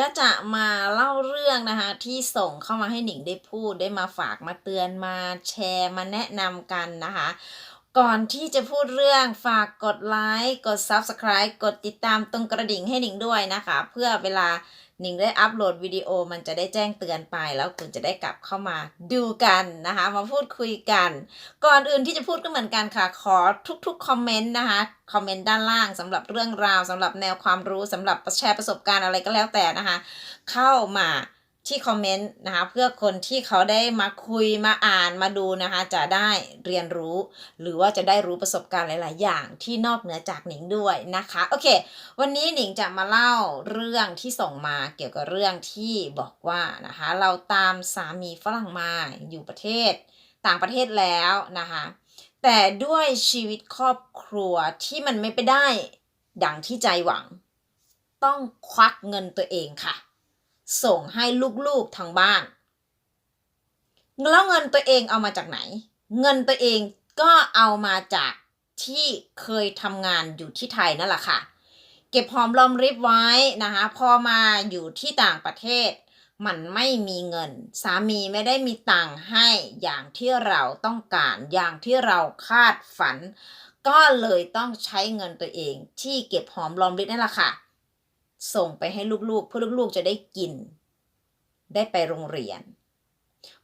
ก็จะมาเล่าเรื่องนะคะ ที่ส่งเข้ามาให้หนิงได้พูดได้มาฝากมาเตือนมาแชร์มาแนะนำกันนะคะ ก่อนที่จะพูดเรื่องฝากกดไลค์กด Subscribe กดติดตามตรงกระดิ่งให้หนิงด้วยนะคะ เพื่อเวลาหนิงได้อัปโหลดวิดีโอมันจะได้แจ้งเตือนไป แล้วคุณจะได้กลับเข้ามาดูกันนะคะ มาพูดคุยกัน ก่อนอื่นที่จะพูดก็เหมือนกันค่ะ ขอทุกๆคอมเมนต์นะคะคอมเมนต์ด้านล่างสำหรับเรื่องราวสำหรับแนวความรู้สำหรับแชร์ประสบการณ์อะไรก็แล้วแต่นะคะ เข้ามา ที่คอมเมนต์นะคะเพื่อคนที่เขาได้มาคุยมาอ่านมาดูนะคะจะได้เรียนรู้ หรือว่าจะได้รู้ประสบการณ์หลาย ๆ อย่างที่นอกเหนือจากหนิงด้วยนะคะโอเค วันนี้หนิงจะมาเล่าเรื่องที่ส่งมาเกี่ยวกับเรื่องที่บอกว่านะคะเราตามสามีฝรั่งมาอยู่ประเทศต่างประเทศแล้วนะคะแต่ด้วยชีวิตครอบครัวที่มันไม่ไปได้ดังที่ใจหวัง ต้องควักเงินตัวเองค่ะ ส่งให้ลูกๆทางบ้าน แล้วเงินตัวเองเอามาจากไหน เงินตัวเองก็เอามาจากที่เคยทำงานอยู่ที่ไทยนั่นแหละค่ะ เก็บหอมรอมริบไว้นะคะพอมาอยู่ที่ต่างประเทศ มันไม่มีเงิน สามีไม่ได้มีตังค์ให้อย่างที่เราต้องการอย่างที่เราคาดฝัน ก็เลยต้องใช้เงินตัวเองที่เก็บหอมรอมริบนั่นแหละค่ะ ส่งไปให้ลูกๆ เพื่อลูกๆจะได้กิน ได้ไปโรงเรียน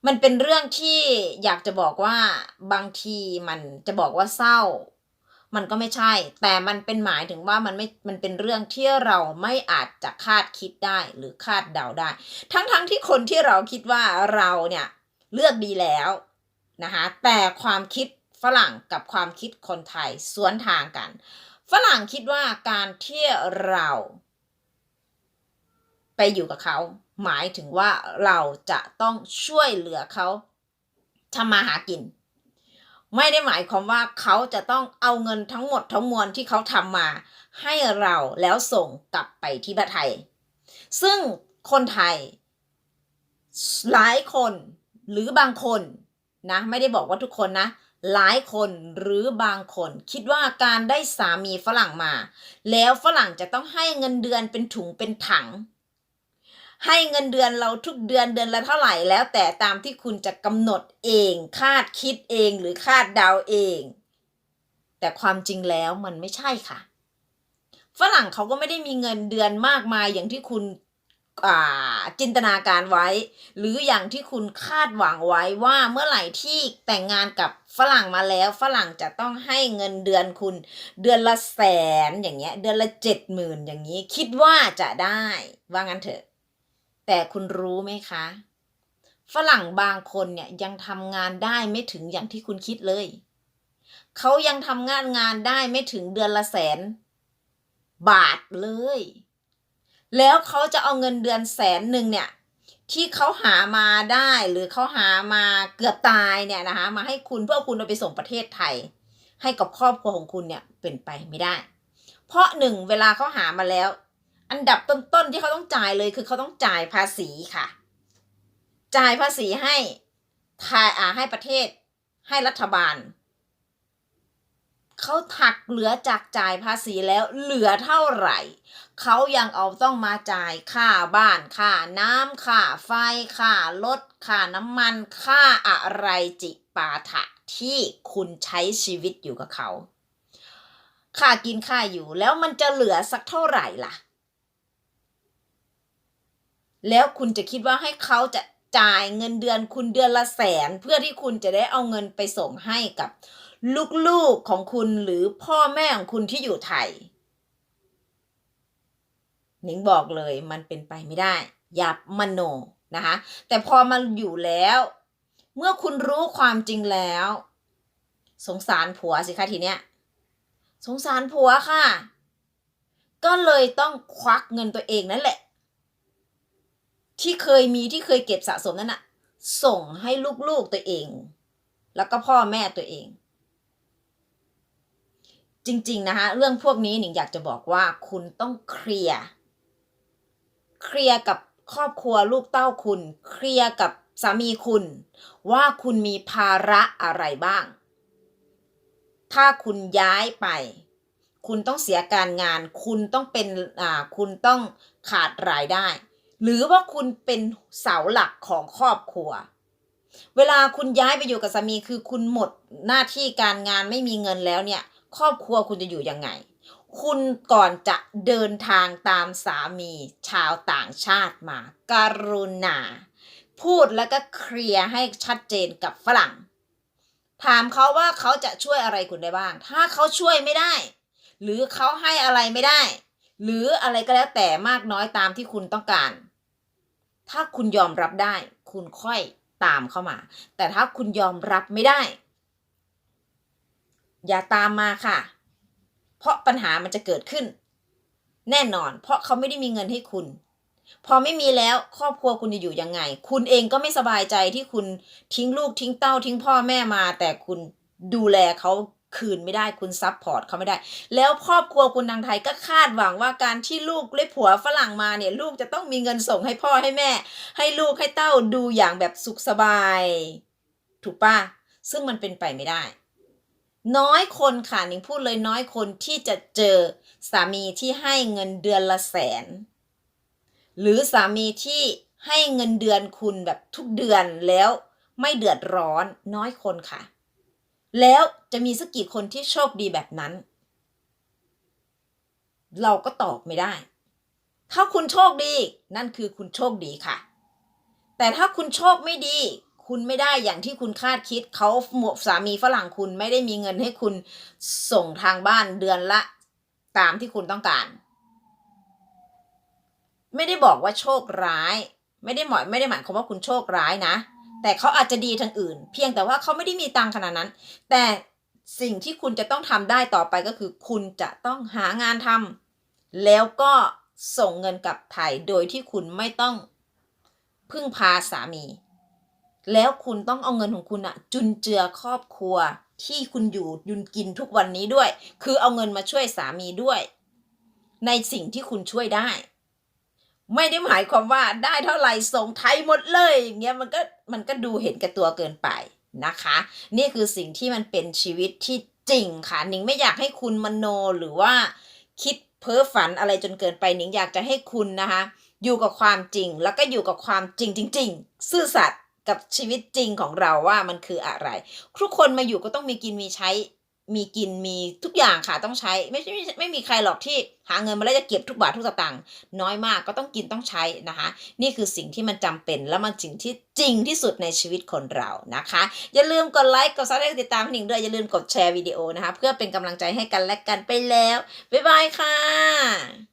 มันเป็นเรื่องที่อยากจะบอกว่าบางทีมันจะบอกว่าเศร้า มันก็ไม่ใช่ แต่มันเป็นหมายถึงว่ามันไม่มันเป็นเรื่องที่เราไม่อาจจะคาดคิดได้หรือคาดเดาได้ ทั้งๆทที่คนที่เราคิดว่าเราเนี่ยเลือกดีแล้วนะคะแต่ความคิดฝรั่งกับความคิดคนไทยสวนทางกัน ฝรั่งคิดว่าการที่เรา ไปอยู่กับเขา หมายถึงว่าเราจะต้องช่วยเหลือเขาทำมาหากิน ไม่ได้หมายความว่าเขาจะต้องเอาเงินทั้งหมดทั้งมวลที่เขาทำมา ให้เราแล้วส่งกลับไปที่ประเทศไทย ซึ่งคนไทย หลายคนหรือบางคนนะไม่ได้บอกว่าทุกคนนะหลายคนหรือบางคนคิดว่าการได้สามีฝรั่งมา แล้วฝรั่งจะต้องให้เงินเดือนเป็นถุงเป็นถัง ให้เงินเดือนเราทุกเดือนเดือนละเท่าไหร่แล้ว แต่ตามที่คุณจะกำหนดเอง คาดคิดเองหรือคาดเดาเอง แต่ความจริงแล้วมันไม่ใช่ค่ะ ฝรั่งเขาก็ไม่ได้มีเงินเดือนมากมายอย่างที่คุณจินตนาการไว้ หรืออย่างที่คุณคาดหวังไว้ว่าเมื่อไหร่ที่แต่งงานกับฝรั่งมาแล้วฝรั่งจะต้องให้เงินเดือนคุณ เดือนละแสนอย่างเงี้ย เดือนละเจ็ดหมื่นอย่างนี้ คิดว่าจะได้ว่างั้นเถอะ แต่คุณรู้ไหมคะ ฝรั่งบางคนเนี่ยยังทำงานได้ไม่ถึงอย่างที่คุณคิดเลย เขายังทำงานงานได้ไม่ถึงเดือนละแสน บาทเลย แล้วเขาจะเอาเงินเดือนแสนหนึ่งเนี่ยที่เขาหามาได้หรือเขาหามาเกือบตายเนี่ยนะคะมาให้คุณเพื่อคุณเอาไปส่งประเทศไทย ให้กับครอบครัวของคุณเนี่ยเป็นไปไม่ได้ เพราะหนึ่งเวลาเขาหามาแล้ว อันดับต้นๆที่เขาต้องจ่ายเลยคือเขาต้องจ่ายภาษีค่ะ จ่ายภาษีให้ทายอ่าให้ประเทศให้รัฐบาลเขาถักเหลือจากจ่ายภาษีแล้วเหลือเท่าไหร่ เขายังเอาต้องมาจ่ายค่าบ้านค่าน้ำค่าไฟค่ารถค่าน้ำมันค่าอะไรจิปาถะที่คุณใช้ชีวิตอยู่กับเขา ค่ากินค่าอยู่แล้วมันจะเหลือสักเท่าไหร่ล่ะ แล้วคุณจะคิดว่าให้เขาจะจ่ายเงินเดือนคุณเดือนละแสน เพื่อที่คุณจะได้เอาเงินไปส่งให้กับ ลูกๆของคุณหรือพ่อแม่ของคุณที่อยู่ไทยหนิงบอกเลยมันเป็นไปไม่ได้ อย่ามโนนะคะแต่พอมาอยู่แล้ว เมื่อคุณรู้ความจริงแล้ว สงสารผัวสิคะทีเนี้ยสงสารผัวค่ะ ก็เลยต้องควักเงินตัวเองนั่นแหละ ที่เคยมีที่เคยเก็บสะสมนั่นน่ะส่งให้ลูกๆตัวเอง แล้วก็พ่อแม่ตัวเอง จริงๆนะคะเรื่องพวกนี้หนิงอยากจะบอกว่าคุณต้องเคลียร์เคลียร์กับครอบครัวลูกเต้าคุณ เคลียร์กับสามีคุณ ว่าคุณมีภาระอะไรบ้าง ถ้าคุณย้ายไป คุณต้องเสียการงาน คุณต้องเป็นอ่าคุณต้องขาดรายได้ หรือว่าคุณเป็นเสาหลักของครอบครัว เวลาคุณย้ายไปอยู่กับสามีคือคุณหมดหน้าที่การงานไม่มีเงินแล้วเนี่ย ครอบครัวคุณจะอยู่ยังไง คุณก่อนจะเดินทางตามสามีชาวต่างชาติมาการุณาพูดแล้วก็เคลียร์ให้ชัดเจนกับฝรั่ง ถามเขาว่าเขาจะช่วยอะไรคุณได้บ้าง ถ้าเขาช่วยไม่ได้ หรือเขาให้อะไรไม่ได้ หรืออะไรก็แล้วแต่มากน้อยตามที่คุณต้องการ ถ้าคุณยอมรับได้ คุณค่อยตามเข้ามา แต่ถ้าคุณยอมรับไม่ได้ อย่าตามมาค่ะ เพราะปัญหามันจะเกิดขึ้น แน่นอน เพราะเขาไม่ได้มีเงินให้คุณ พอไม่มีแล้วครอบครัวคุณจะอยู่ยังไง คุณเองก็ไม่สบายใจที่คุณทิ้งลูกทิ้งเต้าทิ้งพ่อแม่มา แต่คุณดูแลเขา คืนไม่ได้คุณซับพอร์ตเขาไม่ได้ แล้วครอบครัวคุณทางไทยก็คาดหวังว่าการที่ลูกได้ผัวฝรั่งมาเนี่ยลูกจะต้องมีเงินส่งให้พ่อให้แม่ ให้ลูกให้เต้าดูอย่างแบบสุขสบาย ถูกปะซึ่งมันเป็นไปไม่ได้ น้อยคนค่ะหนิงพูดเลยน้อยคนที่จะเจอสามีที่ให้เงินเดือนละแสน หรือสามีที่ให้เงินเดือนคุณแบบทุกเดือนแล้วไม่เดือดร้อนน้อยคนค่ะ แล้วจะมีสักกี่คนที่โชคดีแบบนั้น เราก็ตอบไม่ได้ ถ้าคุณโชคดี นั่นคือคุณโชคดีค่ะ แต่ถ้าคุณโชคไม่ดี คุณไม่ได้อย่างที่คุณคาดคิดเขาหมวสามีฝรั่งคุณไม่ได้มีเงินให้คุณส่งทางบ้านเดือนละ ตามที่คุณต้องการ ไม่ได้บอกว่าโชคร้าย ไม่ได้หมายไม่ได้หมายความว่าคุณโชคร้ายนะ แต่เขาอาจจะดีทางอื่น เพียงแต่ว่าเขาไม่ได้มีตังขนาดนั้น แต่สิ่งที่คุณจะต้องทำได้ต่อไปก็คือ คุณจะต้องหางานทำแล้วก็ส่งเงินกลับไทยโดยที่คุณไม่ต้องพึ่งพาสามี แล้วคุณต้องเอาเงินของคุณอะจุนเจือครอบครัวที่คุณอยู่ยุนกินทุกวันนี้ด้วย คือเอาเงินมาช่วยสามีด้วย ในสิ่งที่คุณช่วยได้ ไม่ได้หมายความว่าได้เท่าไหร่ส่งไทยหมดเลยอย่างเงี้ยมันก็มันก็ดูเห็นแก่ตัวเกินไปนะคะ นี่คือสิ่งที่มันเป็นชีวิตที่จริงค่ะนิงไม่อยากให้คุณมโนหรือว่าคิดเพ้อฝันอะไรจนเกินไปนิงอยากจะให้คุณนะคะ อยู่กับความจริงแล้วก็อยู่กับความจริงจริง ๆ ซื่อสัตย์กับชีวิตจริงของเราว่ามันคืออะไร ทุกคนมาอยู่ก็ต้องมีกินมีใช้ มีกินมีทุกอย่างค่ะต้องใช้ไม่ใช่ไม่ไม่มีใครหรอกที่หาเงินมาแล้วจะเก็บทุกบาททุกสตางค์น้อยมากก็ต้องกินต้องใช้นะคะ นี่คือสิ่งที่มันจำเป็นและมันสิ่งที่จริงที่สุดในชีวิตคนเรานะคะ อย่าลืมกดไลค์กดซับสไครต์ติดตามพี่หนิงด้วยอย่าลืมกดแชร์วิดีโอนะคะ เพื่อเป็นกำลังใจให้กันและกันไปแล้วบ๊ายบายค่ะ